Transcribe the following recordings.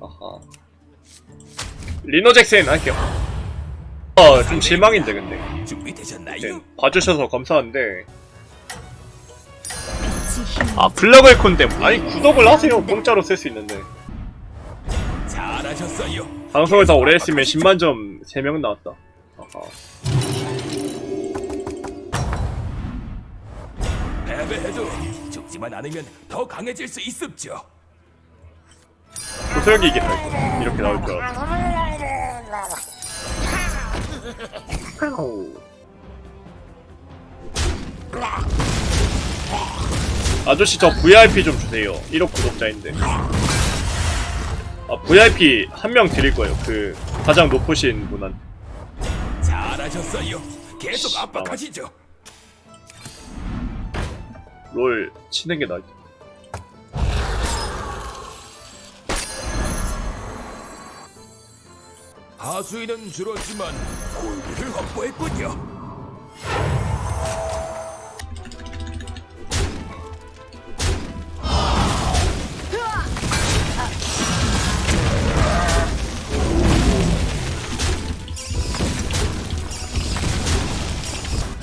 아하. 리노 잭슨 할게요. 어, 좀 실망인데, 근데. 준비되셨나요? 네, 봐주셔서 감사한데. 아, 블럭을 콘데. 아니, 구독을 하세요. 공짜로 쓸 수 있는데. 잘하셨어요. 방송을 더 오래 했으면 10만 점 3명 나왔다. 아하. 패배해도 죽지만 않으면 더 강해질 수 있습죠. 도설기 이게 다 이렇게 나올 줄 알았어. 아저씨 저 VIP 좀 주세요. 1억 구독자인데. 아 VIP 한 명 드릴 거예요. 그 가장 높으신 분한테. 잘하셨어요. 계속 압박하시죠. 롤 치는 게 나을 듯. 하수인은 줄었지만 골드를 확보했군요.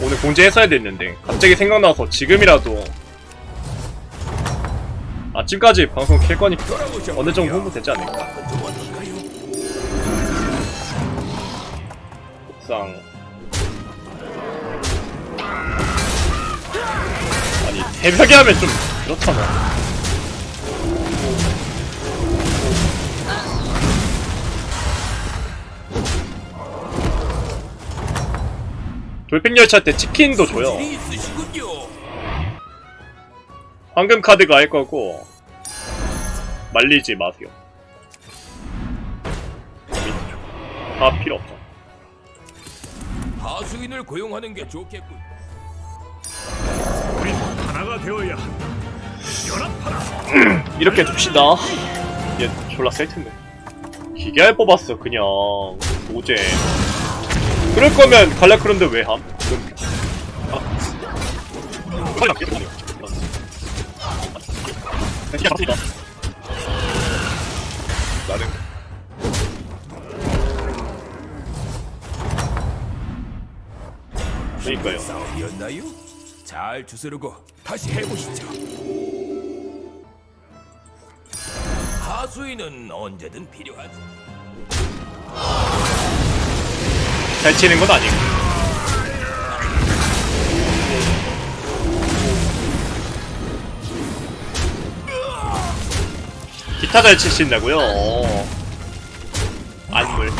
오늘 공지했어야 됐는데 갑자기 생각나서 지금이라도 아침까지 방송 킬 거니까. 어느 정도 홍보 되지 않을까? 옥상 아니 새벽에 하면 좀 그렇잖아 돌팽열차 때 치킨도 줘요. 황금 카드가 할 거고 말리지 마세요. 다 필요 없죠 하수인을 고용하는 게 좋겠군. 우리 하나가 되어야 한다. 연합하라. 이렇게 둡시다. 얘 졸라 셀 텐데. 기계알 뽑았어, 그냥. 노제. 그럴 거면 갈라크론드 왜 함? 그럼- 아. 빨리. 나는. 그니까요. 싸움이었나요? 잘 주스르고 다시 해보시죠. 하수인은 언제든 필요하지. 잘 치는 건 아니고. 기타 잘 치신다고요? 어. 안물.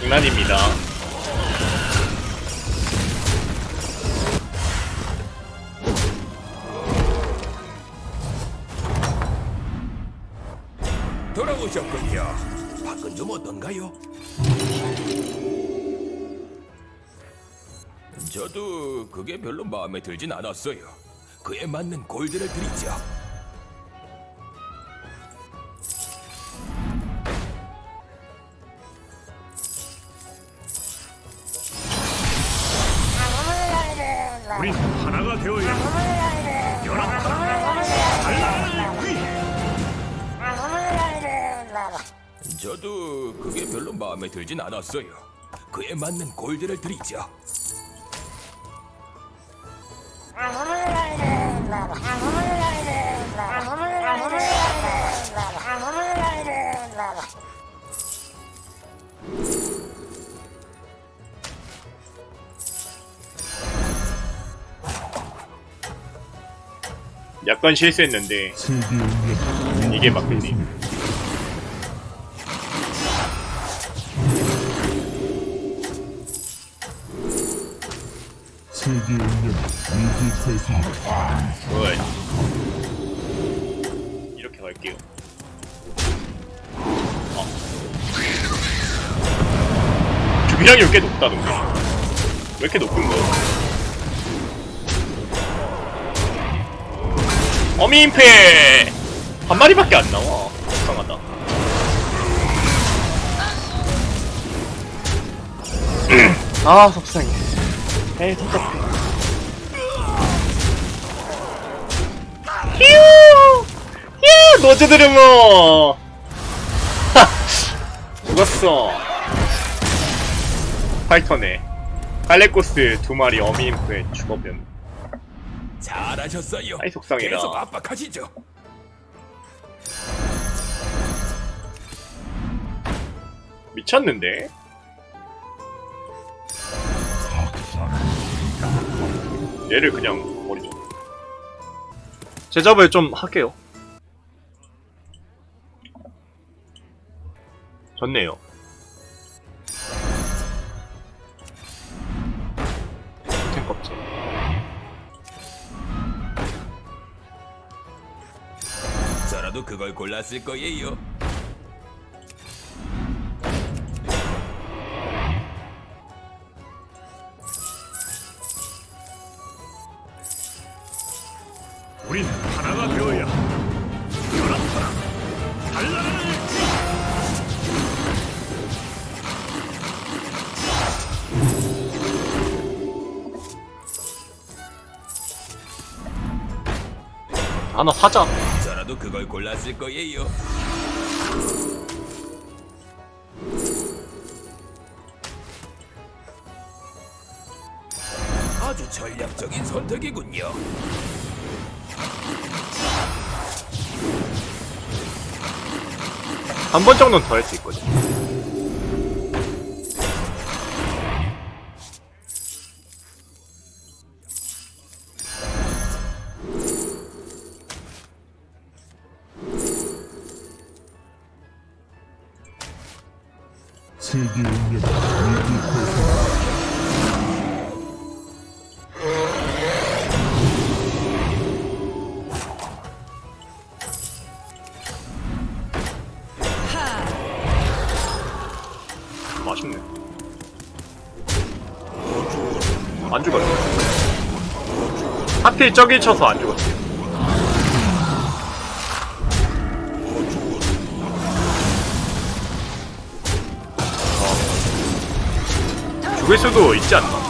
장난입니다. 어떤가요? 저도 그게 별로 마음에 들진 않았어요. 그에 맞는 골드를 드리죠. 저도 그게 별로 마음에 들진 않았어요. 그에 맞는 골드를 드리죠. 약간 실수했는데 이게 맞겠니? 세계의 운명 위기 굿. 이렇게 갈게요. 아. 주비량이 꽤 높다, 근데. 왜 이렇게 높은 거야? 어미임페! 한 마리밖에 안 나와. 이상하다. 아, 속상해. 에이, 답답해. 휴! 야 노즈드르모 하 죽었어 파이터네 갈레코스 두 마리 어미인프에 죽어변 잘하셨어요. 아이, 속상해라. 계속 압박하시죠. 미쳤는데 얘를 그냥 버리죠. 제작을 좀 할게요. 좋네요. 탱껍질 저라도 그걸 골랐을 거예요. 하나 사자 저라도 그걸 골랐을 거예요. 아주 전략적인 선택이군요. 한 번 정도는 더 할 수 있거든 안 죽었네 하필 저기 쳐서 안 죽었지 어. 죽을 수도 있지 않나?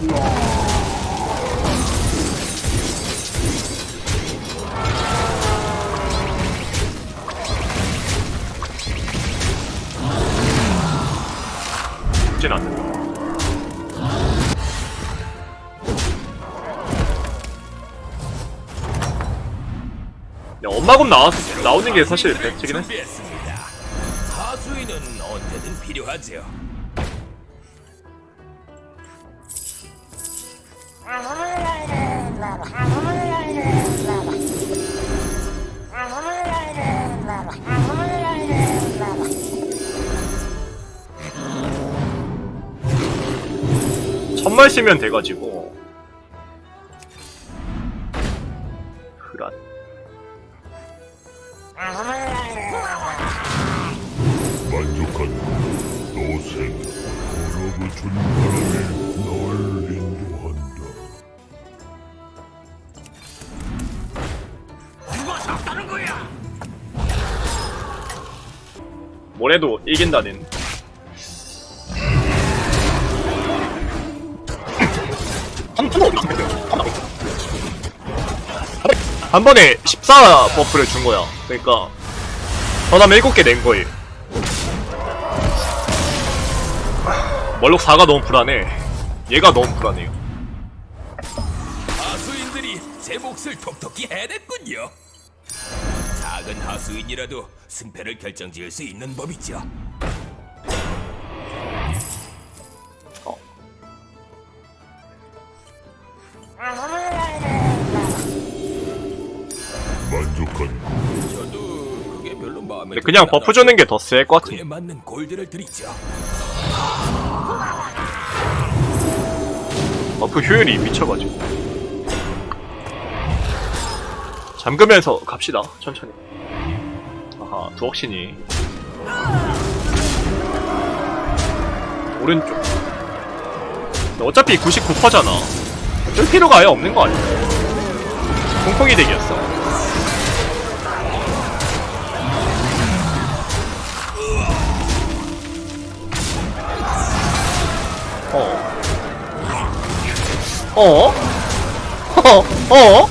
죽 야, 엄마곰 나왔, 나오는 게 사실 배치긴. 준비했습니다. 하수인은 언제든 필요하죠. 천말 쓰면 돼가지고. 만족한 노생 얼어붙은 바람에 널 인도한다 뭐래도 이긴다는. 한 번에 14 버프를 준 거야. 그러니까 전함 7개 낸 거예요. 멀록 4가 너무 불안해. 얘가 너무 불안해요. 하수인들이 제 몫을 톡톡히 해냈군요. 작은 하수인이라도 승패를 결정지을 수 있는 법이죠. 근데 그냥 버프 주는 게 더 셀 것 같은데. 맞는 골드를 드리죠. 버프 효율이 미쳐가지고. 잠그면서 갑시다. 천천히. 아하, 두억신이. 오른쪽. 근데 어차피 99%잖아. 뜰 필요가 아예 없는 거 아니야? 콩콩이 덱이었어. 어. 어? 어? 어?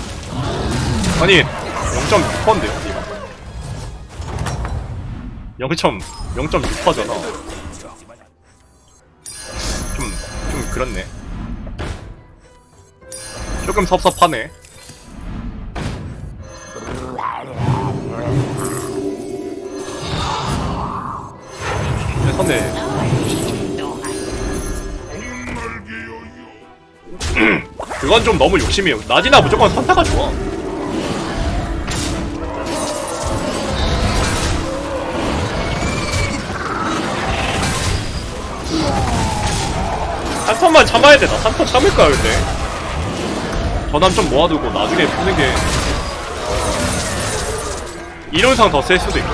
아니 0.6%인데요 이거 0. 0.6%잖아 좀, 좀 그렇네 조금 섭섭하네 내 선에 그건 좀 너무 욕심이에요 낮이나 무조건 선타가 좋아 한 턴만 참아야 되나? 한 턴 참을까요 근데? 전함 좀 모아두고 나중에 푸는 게 이론상 더 셀 수도 있고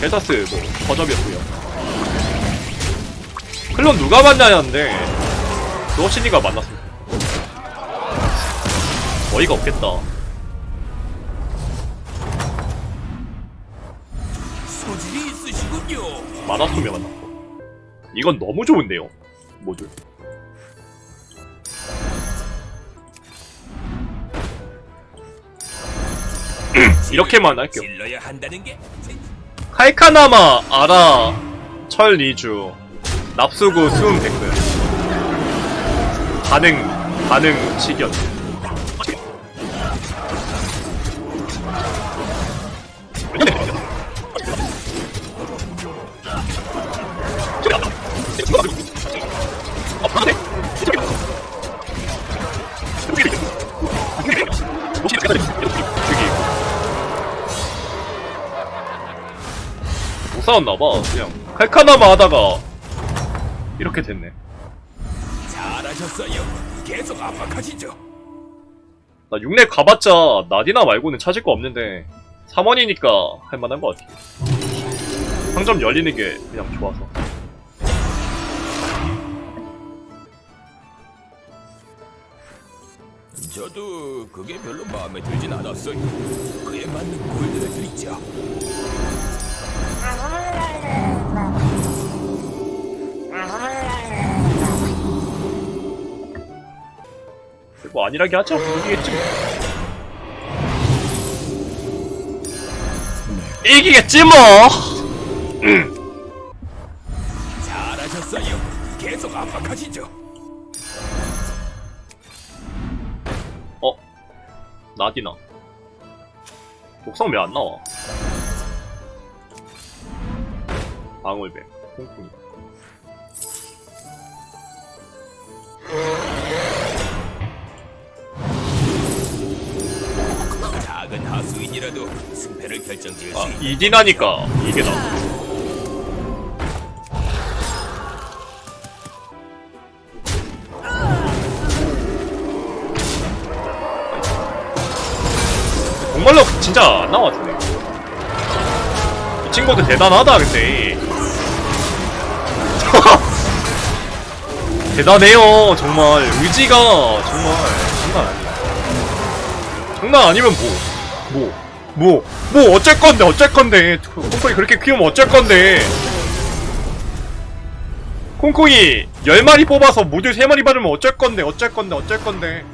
벨타스 뭐 거접이었고요 클론 누가 만나냐는데 노치니가 만났습니다 어이가 없겠다. 소질이 있으시군요. 마나소며 만났고. 이건 너무 좋은데요 모듈. 이렇게만 할게요 질러야 한다는 게 칼카나마, 아라, 철 리주, 납수구, 수음 데크. 반응, 반응. 저기 못 싸웠나봐 그냥 칼카나마 하다가 이렇게 됐네 계속 압박하시죠. 나 6렙 가봤자 나디나 말고는 찾을 거 없는데 3원이니까 할만한 것 같아 상점 열리는 게 그냥 좋아서 저도 그게 별로 마음에 들진 않았어요. 그에 맞는 골드를 드리죠. 뭐 아니라게 하자 이기겠지 뭐 이기겠지 뭐 잘하셨어요. 계속 압박하시죠. 어? 나디나 목성 왜 안 나와? 방울배 콩콩이 작은 하수인이라도 승패를 결정지을 수아 이디나니까 이게 나 정말로 진짜 안 나왔네. 이 친구도 대단하다 근데. 대단해요 정말. 의지가 정말 장난 아니야. 장난 아니면 뭐 뭐, 뭐, 뭐, 어쩔 건데, 어쩔 건데. 콩콩이 그렇게 키우면 어쩔 건데. 콩콩이 10마리 뽑아서 모듈 3마리 받으면 어쩔 건데, 어쩔 건데, 어쩔 건데.